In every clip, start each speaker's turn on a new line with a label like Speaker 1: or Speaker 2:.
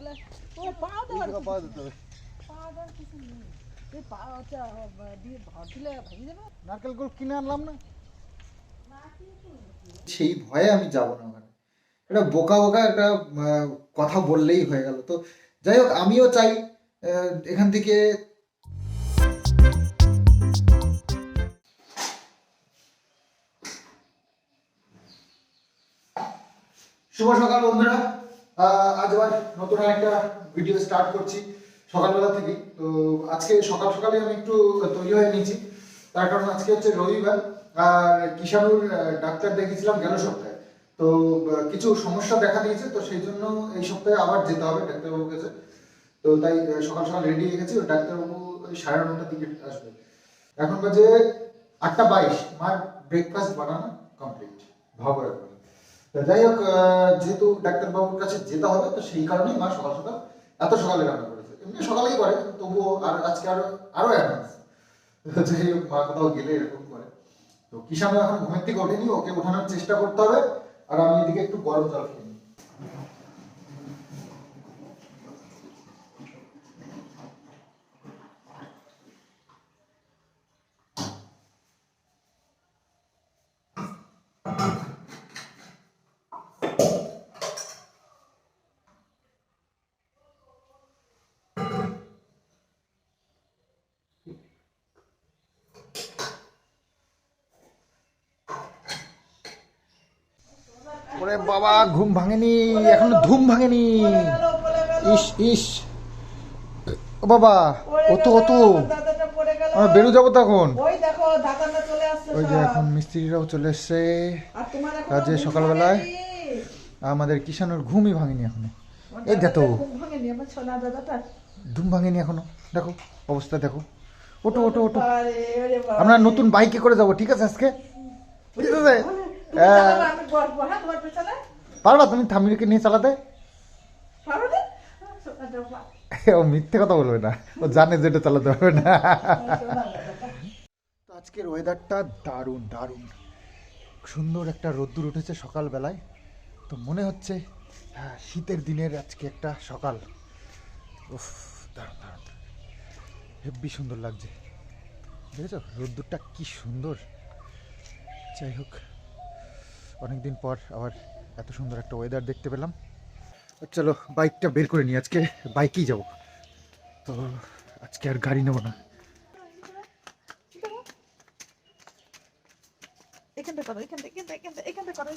Speaker 1: তাহলে ও পা দেওয়ার
Speaker 2: এই জায়গা দিতে হবে।
Speaker 1: পা দেওয়ার কিছু নেই। এই পা হচ্ছে দিয়ে ভাত দিলে ভেঙে যাবে
Speaker 2: নারকেল গুড় কিনে আনলাম না। সেই ভয়ে আমি যাব না ওখানে। এটা বোকা বোকা একটা কথা বললেই হয়ে গেল। তো যাই হোক আমিও চাই আহ, এখান থেকে। শুভ সকাল বন্ধুরা। আজ আবার নতুন একটা ভিডিও স্টার্ট করছি সকালবেলা থেকে তো আজকে সকাল সকালে আমি একটু তৈরি হয়ে নিয়েছি। তার কারণ আজকে হচ্ছে রবিবার, আর কিষানুর ডাক্তার দেখেছিলাম গেল সপ্তাহে। তো কিছু সমস্যা দেখা দিয়েছে, তো সেই জন্য এই সপ্তাহে আবার যেতে হবে ডাক্তারবাবুর কাছে। তো তাই সকাল সকাল রেডি হয়ে গেছি ডাক্তারবাবু সাড়ে নটার দিকে আসবে। এখন বাজে আটটা বাইশ, মার ব্রেকফাস্ট বানানো কমপ্লিট ভাবো যাই হোক যেহেতু ডাক্তারবাবুর কাছে যেতে হবে, তো সেই কারণেই মা সকাল সকাল, এত সকালে রান্না করেছে। এমনি সকালেই করে, তবুও আর আজকে আরও আরও অ্যাডভান্স যাই হোক মা কোথাও গেলে এরকম করে। তো কিষাণ এখন ঘুমের থেকে ওঠেনি, ওকে ওঠানোর চেষ্টা করতে হবে। আর আমি এদিকে একটু গরম জল খেয়ে ওরে বাবা ঘুম ভাঙেনি এখনও ধুম ভাঙেনি। ইস ইস। ও বাবা ও তো ও তো।
Speaker 1: দাদাটা পড়ে গেল
Speaker 2: আমরা বেরো যাব তখন।
Speaker 1: ওই
Speaker 2: যে এখন মিস্ত্রিরাও চলে এসছে। কাজে সকালবেলায় আমাদের কিষানোর ঘুমই ভাঙেনি
Speaker 1: এখনও।
Speaker 2: এই দেখো। ধুম ভাঙেনি এখনও। দেখো অবস্থা দেখো। ওটো ওটো ওটো। আমরা নতুন বাইকে করে যাব ঠিক আছে আজকে? ঠিক আছে?
Speaker 1: হ্যাঁ,
Speaker 2: পারবা তুমি থামিরকে নিয়ে চালাতে? ও মিথ্যে কথা বলবে না। ও জানে যে এটা চালাতে পারবে না। আজকের ওয়েদারটা দারুণ দারুণ। সুন্দর একটা রোদ্দুর উঠেছে সকালবেলায়। তো মনে হচ্ছে হ্যাঁ শীতের দিনের আজকে একটা সকাল। উফ দারুণ দারুণ। হেব্বি সুন্দর লাগছে। দেখেছ? রোদ্দুরটা কি সুন্দর। যাই হোক। অনেকদিন পর আবার এত সুন্দর একটা ওয়েদার দেখতে পেলাম। চলো বাইকটা বের করে নিই আজকে বাইকেই যাব। তো আজকে আর গাড়ি নেব না।
Speaker 1: এখানটা করো, এখানটা, এখানটা করো।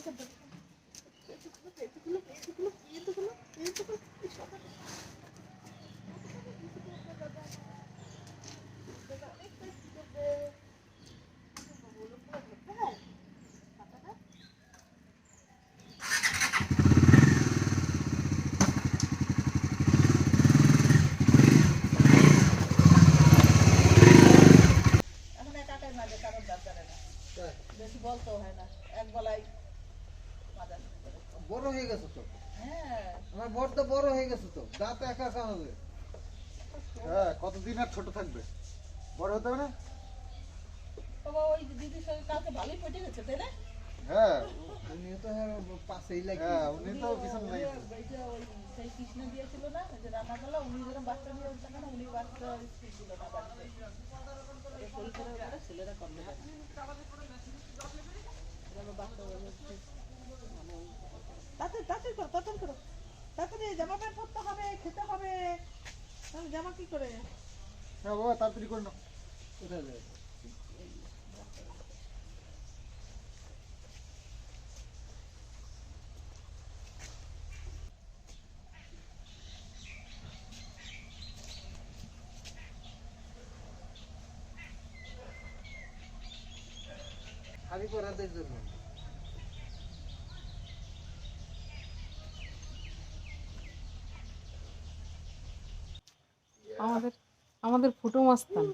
Speaker 1: এতগুলো, এতগুলো, এতগুলো, এতগুলো, এতগুলো। এখন একা একাই মাঝে কারোর দাঁত জানে না। বেশি বলতেও হয় না এক গলায় মাজার
Speaker 3: বড় হয়ে গেছে তো
Speaker 1: হ্যাঁ
Speaker 3: আমার বড় তো বড় হয়ে তো দাঁত একা একা হবে।
Speaker 2: হ্যাঁ কতদিন আর ছোট থাকবে? বড় হতে হবে না?
Speaker 1: বাবা ওই দিদির সঙ্গে কালকে ভালোই পেটে গেছে তাই না?
Speaker 2: হ্যাঁ।
Speaker 3: উনিও তো হ্যাঁ পাশেই লাগে
Speaker 2: হ্যাঁ উনি তো পিছন
Speaker 1: ওই সেই কৃষ্ণ দিয়েছিল না যে রান্নাবেলা উনি যেরকম বাচ্চা নিয়ে উঠছে না উনি বাচ্চা স্কুল ছিল না বাড়িতে। এই পরীক্ষার ব্যাপারে ছেলেরা কম দেয় তাড়াতাড়ি তাড়াতাড়ি করো তাড়াতাড়ি করো। তাড়াতাড়ি জামা প্যান্ট পরতে হবে খেতে হবে। জামা কি করে?
Speaker 2: হ্যাঁ বাবা তাড়াতাড়ি করে নাও।
Speaker 3: কোথায় যায়?
Speaker 4: আমাদের আমাদের ফুটো মাস্তান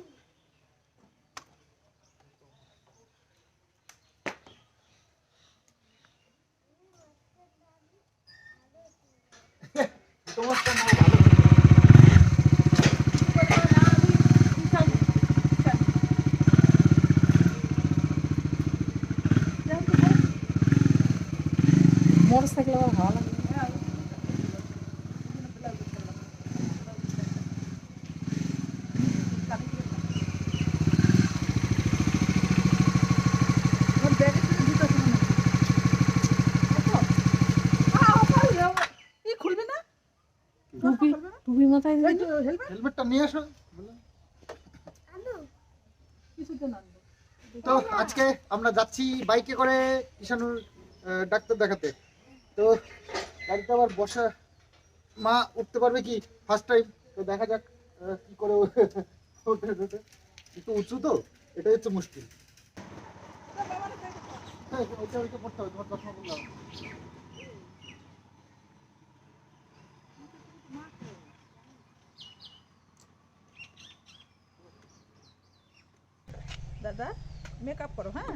Speaker 4: মোটর সাইকেল আবার ভালো লাগে টুপি টুপি মাথায় দিয়ে দে।
Speaker 2: হেলমেটটা নিয়ে আসো। তো আজকে আমরা যাচ্ছি বাইকে করে ঈশানুর আহ, ডাক্তার দেখাতে। তো গাড়িতে আবার বসা মা উঠতে পারবে কি ফার্স্ট টাইম তো দেখা যাক কি করে। একটু উঁচু তো এটাই হচ্ছে মুশকিল। এই, ওইটা ওইটা পড়তে হবে তোমার চশমা বললাম।
Speaker 1: দাদা মেকআপ করো হ্যাঁ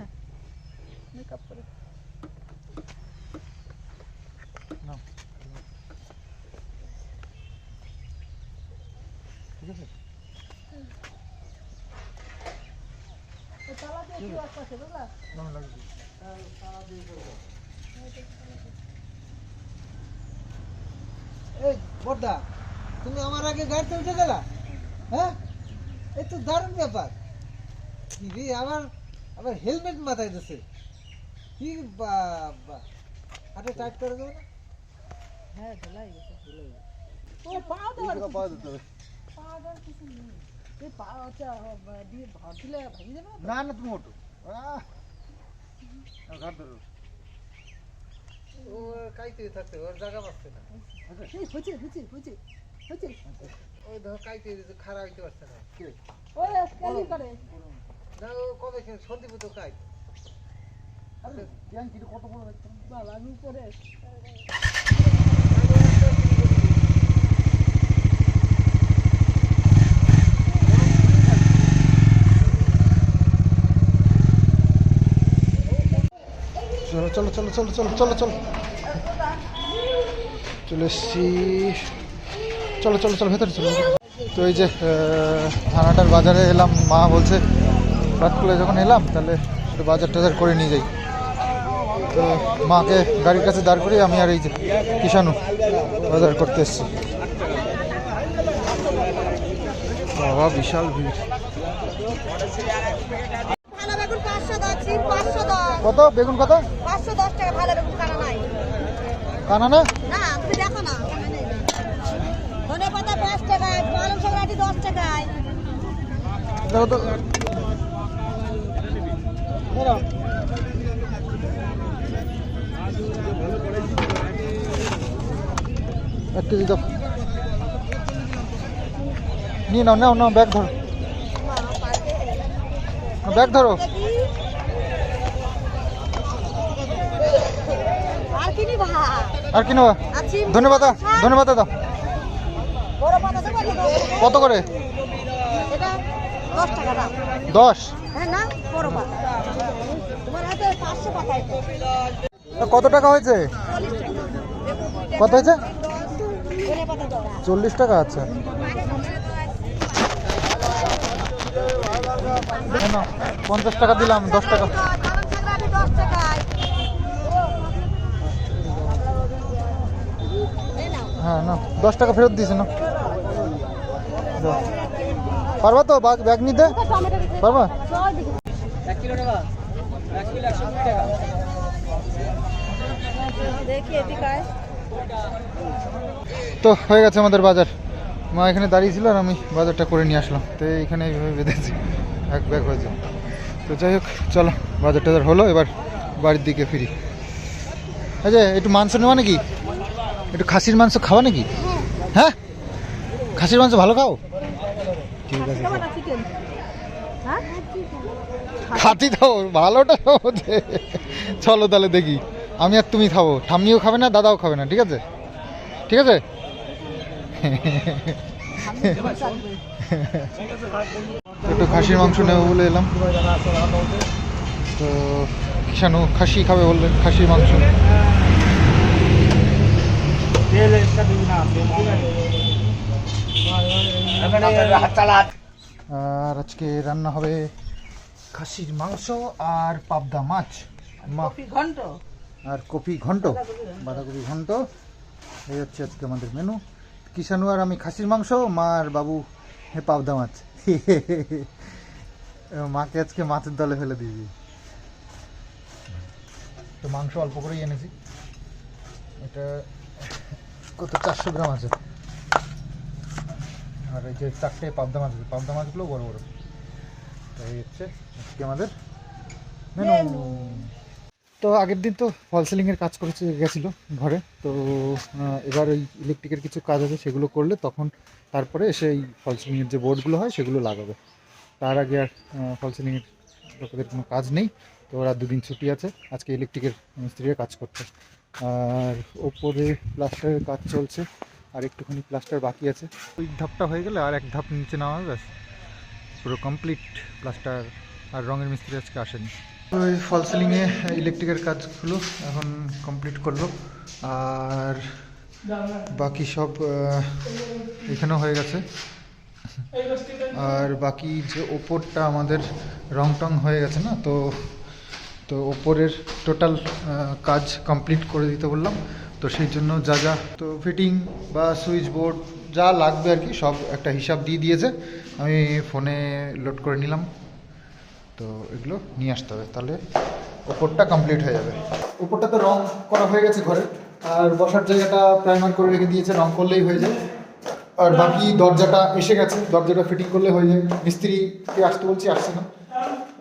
Speaker 1: মেকআপ করো
Speaker 2: নাও। ঠিক আছে
Speaker 1: ওই তালা দিয়ে একটু আশপাশে বুঝলা
Speaker 2: নাও লাগবে
Speaker 3: এই বড়দা তুমি আমার আগে গাড়িতে উঠে গেলা হ্যাঁ এই তো দারুণ ব্যাপার কি রে আবার আবার হেলমেট মাথায় দিছে। কি বাবা আরে টাইট করে দেবো না?
Speaker 1: হ্যাঁ ঢেলাই গেছে। ও দেওয়ার
Speaker 2: হবে
Speaker 1: পা দেওয়ার কিছু নেই। এই পা আচ্ছা বা- দিয়ে ভাত দিলে ভেঙে যাবে না
Speaker 2: না তুমি ঘাট ধরো
Speaker 3: ও কাইতে থাকতে ওর জায়গা পাচ্ছে না।
Speaker 1: এই হয়েছে হয়েছে হয়েছে হয়েছে
Speaker 3: ওই ধর কাইতে খারাপ হইতে পারছে না।
Speaker 2: কে?
Speaker 1: ওই ক্যালি করে।
Speaker 3: ও কবে সন্দীপ তো
Speaker 2: ট্যাঙ্কিটা কত বড়
Speaker 1: বাবা আমি উপরে
Speaker 2: চলো চলো চলো চলো চলো চলো চলো। চলে এসছি। চলো চলো চলো ভেতরে চলো। তো এই যে আহ, থানাটার বাজারে এলাম মা বলছে রাতকুলে যখন এলাম তাহলে একটু বাজার টাজার করে নিয়ে যাই। তো মাকে গাড়ির কাছে দাঁড় করিয়ে আমি আর এই যে কিষানু বাজার করতে এসছি। বাবা বিশাল ভিড়। কত? বেগুন কত?
Speaker 5: কানা
Speaker 2: না?
Speaker 5: দেখো না
Speaker 2: এক কেজি দাও। নিয়ে নাও নাও নাও ব্যাগ ধরো। ব্যাগ ধরো।
Speaker 5: আর কি নিবা?
Speaker 2: আর কি ধন্যবাদ ধন্যবাদ
Speaker 5: টাকা?
Speaker 2: কত করে?
Speaker 5: দশ হ্যাঁ
Speaker 2: কত টাকা হয়েছে। কত হয়েছে? চল্লিশ টাকা আচ্ছা। পঞ্চাশ টাকা দিলাম দশ টাকা। হ্যাঁ না দশ টাকা ফেরত দিয়েছে না। পারবা তো ব্যাগ নিতে? পারবা? তো হয়ে গেছে আমাদের বাজার। মা এখানে দাঁড়িয়ে ছিল আর আমি বাজারটা করে নিয়ে আসলাম। তো এইখানে এইভাবে বেঁধেছি। এক ব্যাগ হয়েছে। তো যাই হোক, চলো বাজার টাজার হলো, এবার বাড়ির দিকে ফিরি। আচ্ছা একটু মাংস নেওয়া নাকি? একটু খাসির মাংস খাওয়া নাকি? হ্যাঁ? খাসির মাংস ভালো খাও? ঠিক আছে
Speaker 1: হ্যাঁ?
Speaker 2: খাতি খাব ভালোটা চলো তাহলে দেখি। আমি আর তুমি খাব। ঠাম্মিও খাবে না দাদাও খাবে না ঠিক আছে? ঠিক আছে? একটু খাসির মাংস নেব বলে এলাম। তো কিষানু খাসি খাবে বললেন খাসির মাংস। আর আজকে রান্না হবে খাসির মাংস আর পাবদা মাছ। মা
Speaker 1: ঘন্ট।
Speaker 2: আর কপি ঘন্ট বাঁধাকপি ঘন্ট। এই হচ্ছে আজকে আমাদের মেনু কিষানু আর আমি খাসির মাংস মা আর বাবু হে পাবদা মাছ। মাকে আজকে মাছের দলে ফেলে দিয়েছি তো মাংস অল্প করেই এনেছি। এটা কত? চারশো গ্রাম আছে। আর এই যে চারটে পাবদা মাছ আছে পাবদা মাছগুলো বড় বড়। তো এই হচ্ছে আজকে আমাদের মেনু তো আগের দিন তো ফল সিলিংয়ের কাজ করেছে গেছিল ঘরে। তো এবার ওই ইলেকট্রিকের কিছু কাজ আছে সেগুলো করলে তখন তারপরে এসে এই ফল সিলিংয়ের যে বোর্ডগুলো হয় সেগুলো লাগাবে। তার আগে আর ফল সিলিংয়ের লোকেদের কোনো কাজ নেই। তো ওরা দুদিন ছুটি আছে আজকে ইলেকট্রিকের মিস্ত্রিরা কাজ করছে। আর ওপরে প্লাস্টারের কাজ চলছে। আর একটুখানি প্লাস্টার বাকি আছে। ওই ধাপটা হয়ে গেলে আর এক ধাপ নিচে নামা হবে ব্যাস। পুরো কমপ্লিট প্লাস্টার আর রঙের মিস্ত্রি আজকে আসেনি। ওই ফল সিলিংয়ে ইলেকট্রিকের কাজগুলো এখন কমপ্লিট করল আর বাকি সব এখানেও হয়ে গেছে। আর বাকি যে ওপরটা আমাদের রং টং হয়ে গেছে না তো তো ওপরের টোটাল কাজ কমপ্লিট করে দিতে বললাম। তো সেই জন্য যা যা, তো ফিটিং বা সুইচ বোর্ড যা লাগবে আর কি, সব একটা হিসাব দিয়ে দিয়েছে। আমি ফোনে লোড করে নিলাম। তো এগুলো নিয়ে আসতে হবে। তাহলে ওপরটা কমপ্লিট হয়ে যাবে। ওপরটা তো রং করা হয়ে গেছে ঘরে। আর বসার জায়গাটা প্রাইমার করে রেখে দিয়েছে, রং করলেই হয়ে যায়। আর বাকি দরজাটা এসে গেছে। দরজাটা ফিটিং করলে হয়ে যায়। মিস্ত্রিকে আসতে বলছি, আসছে না।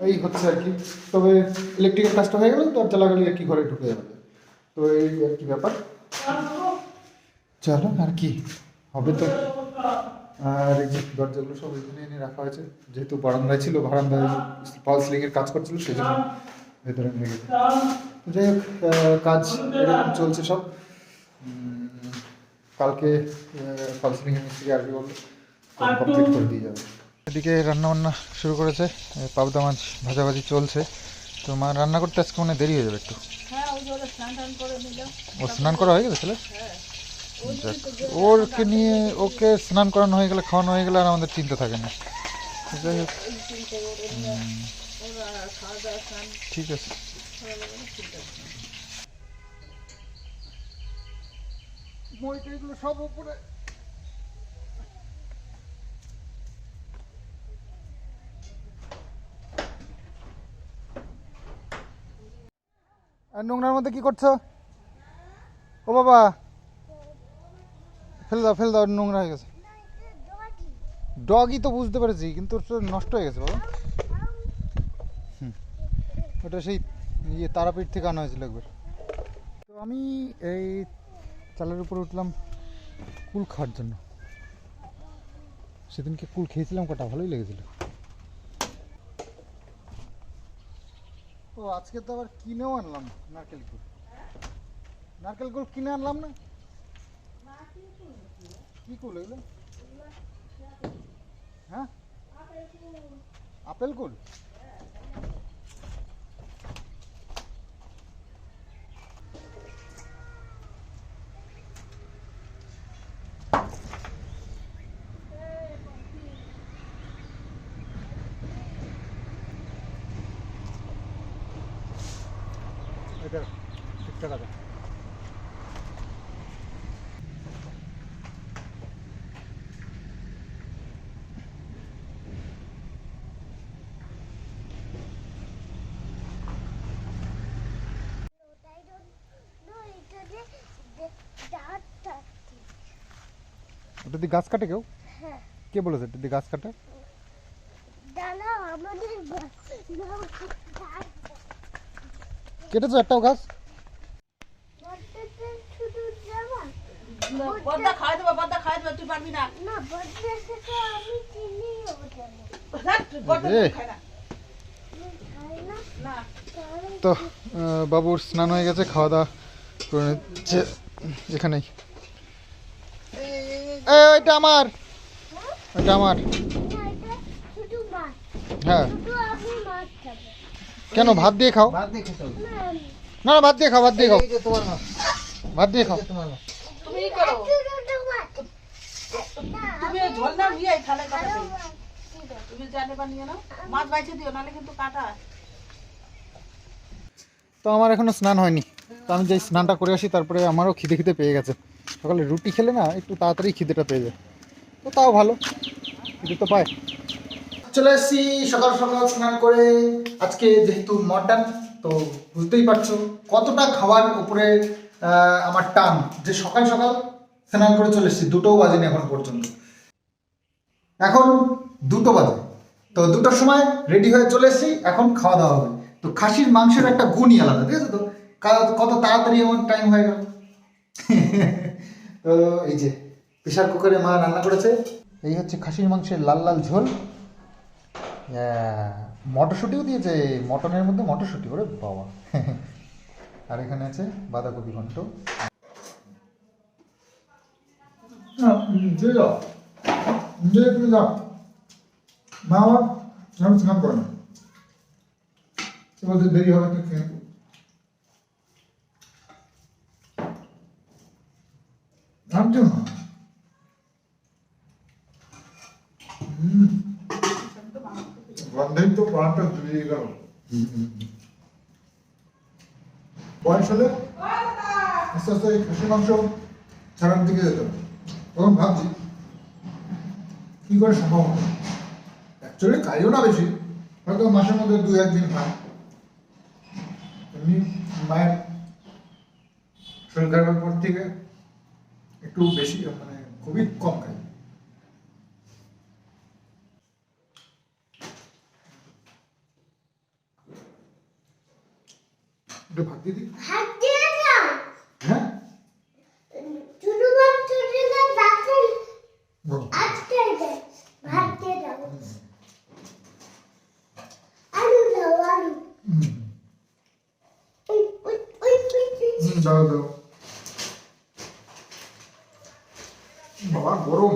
Speaker 2: এই হচ্ছে আর কি। তবে ইলেকট্রিকের কাজটা হয়ে গেলে। দরজা লাগালে আর কি ঘরে ঢুকে যাবে। তো এই আর কি ব্যাপার। চলো, আর কি? হবে তো। আর এই যে দরজাগুলো সব এখানে এনে রাখা হয়েছে। যেহেতু বারান্দায় ছিল, বারান্দায় ফল সিলিংয়ের কাজ করছিল সেই জন্য ভেতরে নিয়ে গেছে। যাই হোক কাজ এরকম চলছে সব। কালকে ফল সিলিংয়ের মিস্ত্রি আসবে বলল। কমপ্লিট করে দিয়ে যাবে। এদিকে রান্না বান্না শুরু করেছে পাবদা মাছ ভাজাভাজি চলছে। তো মা রান্না করতে আজকে মনে দেরি হয়ে যাবে একটু। ও স্নান করা হয়ে গেছে ছেলে ওরকে নিয়ে ওকে স্নান করানো হয়ে গেলে খাওয়ানো হয়ে গেলে আর আমাদের চিন্তা থাকে না। ঠিক যাই হোক।
Speaker 1: দাওয়া
Speaker 2: ঠিক আছে। মইটাইগুলো সব উপরে আর নোংরার মধ্যে কি করছ? ও বাবা। ফেলে দাও ফেলে দাও, নোংরা হয়ে গেছে। ডগই তো বুঝতে পেরেছি, কিন্তু নষ্ট হয়ে গেছে বাবা। হুম। ওটা সেই ইয়ে তারাপীঠ থেকে আনা হয়েছিল একবার। তো আমি এই চালের উপরে উঠলাম কুল খাওয়ার জন্য। সেদিনকে কুল খেয়েছিলাম কটা, ভালোই লেগেছিল। ও আজকে তো আবার কিনেও আনলাম নারকেল কুল। নারকেল কুল কিনে আনলাম না? কি কুল এগুলো? হ্যাঁ? আপেল কুল। ওটা দিয়ে গাছ কাটে কেউ? কে বলেছে এটা দিয়ে গাছ কাটে?
Speaker 5: দাদা আমাদের
Speaker 2: কেটেছো একটাও গাছ
Speaker 5: শুধু জামা
Speaker 1: পদ্মা খাওয়া দেবো পদ্মা খাওয়া দেবো তুই পারবি না
Speaker 5: না। বদলেছে তো আমি চিনি ওটা
Speaker 1: ধ্যাৎ, তুই পদ্মা
Speaker 2: এ।
Speaker 1: খায় না।
Speaker 5: খাই না।
Speaker 1: না।
Speaker 5: তাহলে
Speaker 2: তো আহ, বাবুর স্নান হয়ে গেছে খাওয়া দাওয়া করে নিচ্ছে এখানেই। এ, ওইটা আমার। আমার।
Speaker 5: এটা মাছ।
Speaker 2: হ্যাঁ। কেন ভাত দিয়ে খাও?
Speaker 5: না
Speaker 2: ভাত দিয়ে খাও ভাত দিয়ে খাও।
Speaker 3: যে
Speaker 2: ভাত দিয়ে খাও।
Speaker 3: যে
Speaker 2: তো আমার এখনও স্নান হয়নি। তো আমি যাই স্নানটা করে আসি তারপরে আমারও খিদে খিদে পেয়ে গেছে। সকালে রুটি খেলে না একটু তাড়াতাড়ি খিদেটা পেয়ে যায়। তো তাও ভালো। খিদে তো পায়। চলে এসেছি সকাল সকাল স্নান করে। আজকে যেহেতু মডার্ন তো বুঝতেই পারছ কতটা খাওয়ার উপরে আমার টান যে সকাল সকাল স্নান করে চলে এসেছি। দুটোও বাজেনি এখন পর্যন্ত। এখন দুটো বাজে। তো দুটোর সময় রেডি হয়ে চলে এসেছি, এখন খাওয়া দাওয়া হবে। তো খাসির, মাংসের একটা গুণই আলাদা, ঠিক আছে তো? কত তাড়াতাড়ি এমন টাইম হয়ে গেল। তো এই যে প্রেশার কুকারে মা রান্না করেছে। এই হচ্ছে খাসির, মাংসের লাল লাল ঝোল। মটরশুঁটিও দিয়েছে মটনের মধ্যে মটরশুঁটি, ওরে বাবা। আর এখানে আছে বাঁধাকপি ঘন্ট। মা দেরি হবে না হুম গন্ধেই তো প্রাণটা জুড়িয়ে গেল। বয়স হলে আস্তে আস্তে এই খাসি মাংস ছাড়ার দিকে যেত। তখন ভাবছি কি করে সম্ভব হবে? অ্যাকচুয়ালি খাইও না বেশি হয়তো মাসের মধ্যে দু একদিন খাই এমনি মায়ের শরীর খারাপের পর থেকে একটু বেশি মানে খুবই কম খাই একটু ভাত দিয়ে দিই
Speaker 6: ভাত দিয়ে দাও
Speaker 2: হ্যাঁ
Speaker 6: ছোট বাচ্চাদের ভাতে
Speaker 2: বলো।
Speaker 6: আজকে দে ভাত দিয়ে দাও আলু দাও আলু
Speaker 2: হুম,
Speaker 6: ওই ওই ওই ওই ওই।
Speaker 2: হুম, দাও দাও বাবা গরম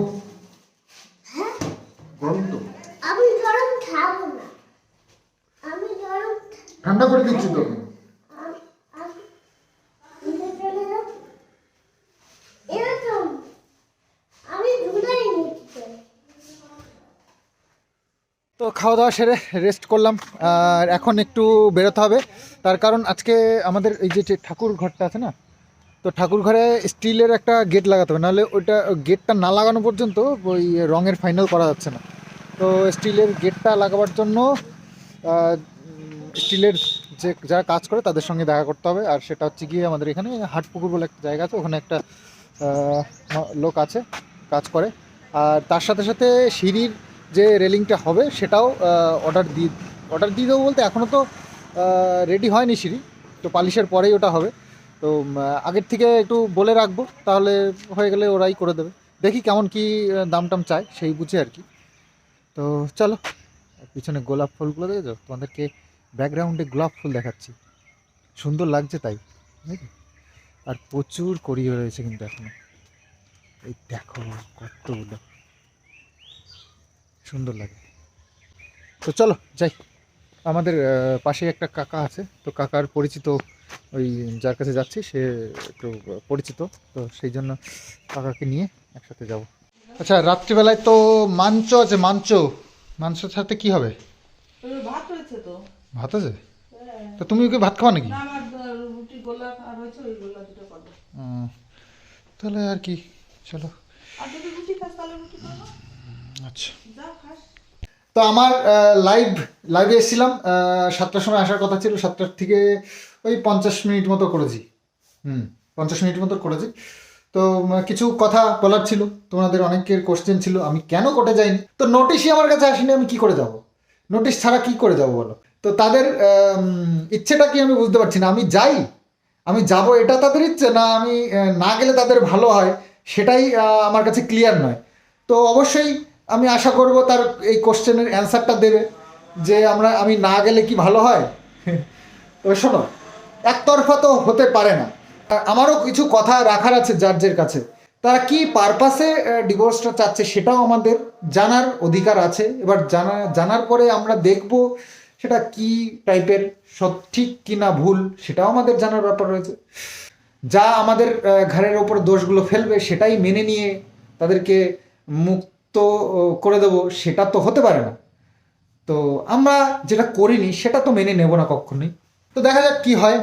Speaker 6: হ্যাঁ
Speaker 2: গরম তো
Speaker 6: আমি গরম খাব না আমি গরম
Speaker 2: ঠান্ডা করে দিচ্ছি তো আমি।
Speaker 6: আম- আমি নিতে চলে যাও এরকম আমি ধুলাই নিচ্ছি
Speaker 2: তো খাওয়া দাওয়া সেরে রেস্ট করলাম। আর এখন একটু বেরোতে হবে। তার কারণ আজকে আমাদের এই যে ঠাকুর ঘরটা আছে না, তো ঠাকুর ঘরে স্টিলের একটা গেট লাগাতে হবে। নাহলে ওইটা গেটটা না লাগানো পর্যন্ত ওই রঙের ফাইনাল করা যাচ্ছে না। তো স্টিলের গেটটা লাগাবার জন্য স্টিলের যে, যারা কাজ করে তাদের সঙ্গে দেখা করতে হবে। আর সেটা হচ্ছে গিয়ে আমাদের এখানে হাটপুকুর বলে একটা জায়গা আছে। ওখানে একটা লোক আছে, কাজ করে। আর তার সাথে সাথে সিঁড়ির যে রেলিংটা হবে সেটাও অর্ডার দিয়ে অর্ডার দিয়ে দেবো বলতে এখনও তো রেডি হয়নি সিঁড়ি, তো পালিশের পরেই ওটা হবে। তো আগের থেকে একটু বলে রাখব, তাহলে হয়ে গেলে ওরাই করে দেবে। দেখি কেমন কি দাম টাম চায়, সেই বুঝে আর কি। তো চলো, পিছনে গোলাপ ফুলগুলো দেখেছ? তোমাদেরকে ব্যাকগ্রাউন্ডে গোলাপ ফুল দেখাচ্ছি। সুন্দর লাগছে তাই? আর প্রচুর করিয়ে রয়েছে কিন্তু এখনও। এই দেখো, কতগুলো। সুন্দর লাগে। তো চলো যাই। আমাদের পাশে একটা কাকা আছে। তো কাকার পরিচিত ওই যার কাছে যাচ্ছি সে একটু পরিচিত। তো সেই জন্য কাকাকে নিয়ে একসাথে যাব। আচ্ছা রাত্রিবেলায় তো মাংস আছে মাংস মাংসের সাথে কি হবে?
Speaker 1: ভাত হয়েছে তো।
Speaker 2: ভাত আছে? তো তুমি ওকে ভাত খাওয়া নাকি? তাহলে আর কি চলো
Speaker 1: আর যদি রুটি খাস তাহলে রুটি করব
Speaker 2: আচ্ছা। তো আমার লাইভ লাইভে এসেছিলাম সাতটার সময় আসার কথা ছিল, সাতটার থেকে ওই পঞ্চাশ মিনিট মতো করেছি। হুম, পঞ্চাশ মিনিট মতো করেছি। তো কিছু কথা বলার ছিল, তোমাদের অনেকের কোশ্চেন ছিল, আমি কেন কোর্টে যাইনি? তো নোটিশই আমার কাছে আসেনি, আমি কি করে যাব? নোটিশ ছাড়া কি করে যাব বলো? তো তাদের ইচ্ছেটা কি আমি বুঝতে পারছি না, আমি যাই? আমি যাব, এটা তাদের ইচ্ছে না, আমি না গেলে তাদের ভালো হয়? সেটাই আমার কাছে ক্লিয়ার নয়। তো অবশ্যই আমি আশা করব তার এই কোশ্চেনের অ্যান্সারটা দেবে, যে আমরা, আমি না গেলে কি ভালো হয়? তো শোনো, একতরফা তো হতে পারে না। আমারও কিছু কথা রাখার আছে জার্জের কাছে। তারা কি পারপাসে ডিভোর্সটা চাচ্ছে সেটাও আমাদের জানার অধিকার আছে। এবার জানা, জানার পরে আমরা দেখব সেটা কি টাইপের সঠিক কি না ভুল, সেটাও আমাদের জানার ব্যাপার রয়েছে। যা আমাদের ঘাড়ের ওপর দোষগুলো ফেলবে, সেটাই মেনে নিয়ে তাদেরকে মুক্ত আহ, করে দেবো সেটা তো হতে পারে না। তো আমরা যেটা করিনি সেটা তো মেনে নেব না কখনোই। তো দেখা যাক কি হয়।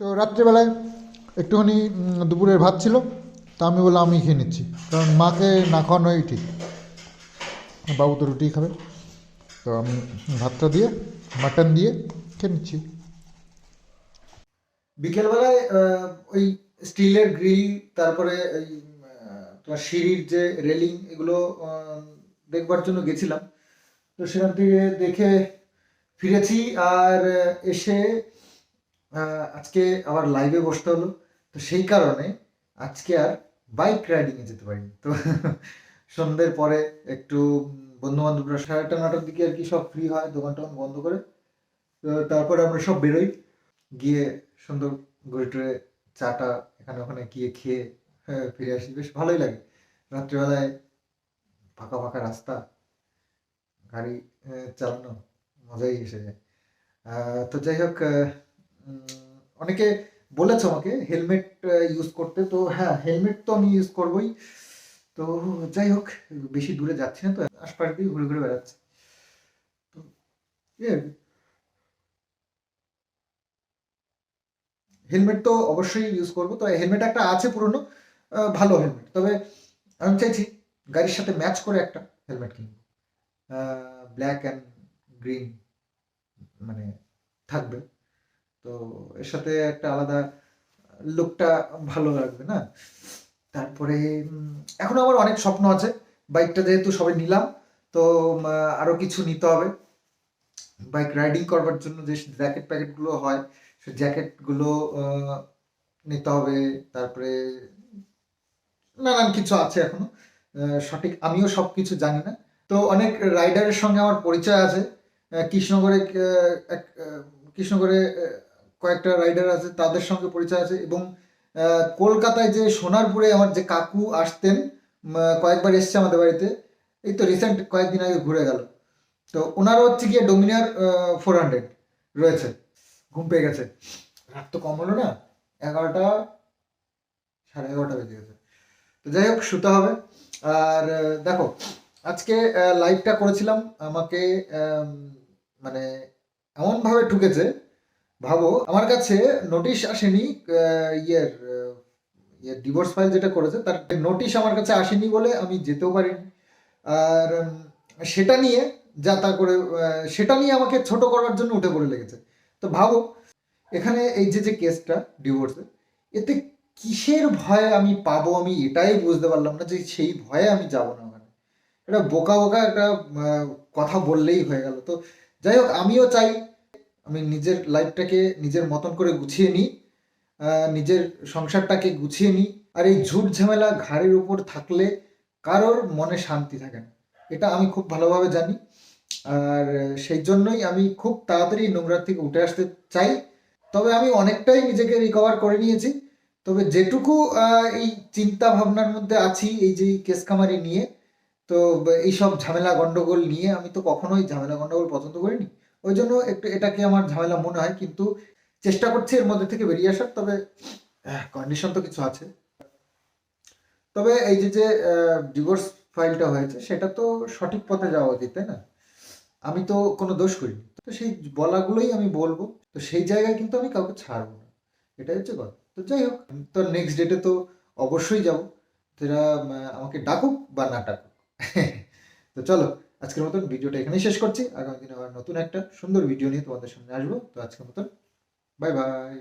Speaker 2: তো রাত্রেবেলায় একটুখানি দুপুরের ভাত ছিল, তা আমি বললাম, আমি খেয়ে নিচ্ছি। কারণ মাকে না খাওয়ানোই ঠিক। বাবু তো রুটি খাবে। তো আমি ভাতটা দিয়ে, মাটন দিয়ে খেয়ে নিচ্ছি। বিকেলবেলায় ওই স্টিলের গ্রিল, তারপরে ওই তোমার সিঁড়ির যে রেলিং, এগুলো দেখবার জন্য গেছিলাম। তো সেখান থেকে দেখে ফিরেছি, আর এসে আজকে আবার লাইভে বসতে হলো। তো সেই কারণে আজকে আর বাইক রাইডিংয়ে যেতে পারিনি। তো সন্ধ্যের পরে একটু বন্ধু বান্ধবরা সাড়ে নটার দিকে আর কি সব ফ্রি হয় দোকান টোকান বন্ধ করে। তারপরে আমরা সব বেরোই। গিয়ে সুন্দর ঘুরে টুরে চাটা এখানে ওখানে গিয়ে খেয়ে হ্যাঁ, ফিরে আসি। বেশ ভালোই লাগে। রাত্রিবেলায় ফাঁকা ফাঁকা রাস্তা গাড়ি চালানো মজাই এসে যায়। তো যাই হোক অনেকে বলেছে আমাকে হেলমেট ইউজ করতে। তো হ্যাঁ হেলমেট তো আমি ইউজ করবোই। তো যাই হোক, বেশি দূরে যাচ্ছি না তো, আশপাশ দিয়ে ঘুরে ঘুরে বেড়াচ্ছি। তো। হেলমেট তো অবশ্যই ইউজ করব। তো হেলমেট একটা আছে পুরনো ভালো হেলমেট তবে আমি চাইছি গাড়ির সাথে ম্যাচ করে একটা হেলমেট কিনবো। ব্ল্যাক অ্যান্ড গ্রিন মানে থাকবে। তো এর সাথে একটা আলাদা লুকটা ভালো লাগবে না? তারপরে এখনও আমার অনেক স্বপ্ন আছে। বাইকটা যেহেতু সবাই নিলাম তো উম, আরও কিছু নিতে হবে। বাইক রাইডিং করবার জন্য যে জ্যাকেট প্যাকেটগুলো হয় সে জ্যাকেটগুলো নিতে হবে। তারপরে নানান কিছু আছে এখনও। সঠিক আমিও সব কিছু জানি না। তো অনেক রাইডারের সঙ্গে আমার পরিচয় আছে। কৃষ্ণগড়ে এক কৃষ্ণগড়ে কয়েকটা রাইডার আছে, তাদের সঙ্গে পরিচয় আছে এবং কলকাতায় যে সোনারপুরে আমার যে কাকু আসতেন কয়েকবার এসছে আমাদের বাড়িতে, এই তো রিসেন্ট কয়েকদিন আগে ঘুরে গেল। তো ওনারও হচ্ছে গিয়ে ডোমিনার ফোর হান্ড্রেড রয়েছে, ঘুম পেয়ে গেছে। রাত তো কম হলো না, এগারোটা, সাড়ে এগারোটা বেজে গেছে। তো যাই হোক, শুতে হবে। আর, দেখো, আজকে লাইভটা করেছিলাম, আমাকে মানে এমনভাবে ঠুকেছে ভাবো, আমার কাছে নোটিশ আসেনি ইয়ের ইয়ের ডিভোর্স ফাইল যেটা করেছে, তার নোটিশ আমার কাছে আসেনি বলে আমি যেতেও পারিনি। আর সেটা নিয়ে যা তা করে সেটা নিয়ে আমাকে ছোট করার জন্য উঠে পড়ে লেগেছে। তো ভাবো, এখানে এই যে যে কেসটা ডিভোর্সের এতে কিসের ভয়ে আমি পাবো, আমি এটাই বুঝতে পারলাম না যে সেই ভয়ে আমি যাব না ওখানে। এটা বোকা বোকা একটা কথা বললেই হয়ে গেল। তো যাই হোক, আমিও চাই আমি নিজের লাইফটাকে নিজের মতন করে গুছিয়ে নিই নিজের সংসারটাকে গুছিয়ে নিই, আর এই ঝুট ঝামেলা ঘাড়ের উপর থাকলে কারোর মনে শান্তি থাকে না। এটা আমি খুব ভালোভাবে জানি। আর সেই জন্যই আমি খুব তাড়াতাড়ি নোংরার থেকে উঠে আসতে চাই। তবে আমি অনেকটাই নিজেকে রিকভার করে নিয়েছি। তবে যেটুকু এই চিন্তা ভাবনার মধ্যে আছি, এই যে কেস কামারি নিয়ে, তো এইসব ঝামেলা গন্ডগোল নিয়ে আমি তো কখনোই ঝামেলা গন্ডগোল পছন্দ করিনি। ওই জন্য একটু এটাকে আমার ঝামেলা মনে হয় কিন্তু চেষ্টা করছি এর মধ্যে থেকে বেরিয়ে আসার তবে কন্ডিশন তো কিছু আছে। তবে এই যে যে ডিভোর্স ফাইলটা হয়েছে সেটা তো সঠিক পথে যাওয়া উচিত তাই না? আমি তো কোনো দোষ করিনি। তো সেই বলাগুলোই আমি বলব তো সেই জায়গায় কিন্তু আমি কাউকে ছাড়বো না। এটাই হচ্ছে কথা। তো যাই হোক তো নেক্সট ডেটে তো অবশ্যই যাব। উম, আমাকে ডাকুক বা না ডাকুক। তো চলো আজকের মতন ভিডিওটা এখানেই শেষ করছি। আগামী দিনে আবার নতুন একটা সুন্দর ভিডিও নিয়ে তোমাদের সামনে আসব। তো আজকের মতন বাই বাই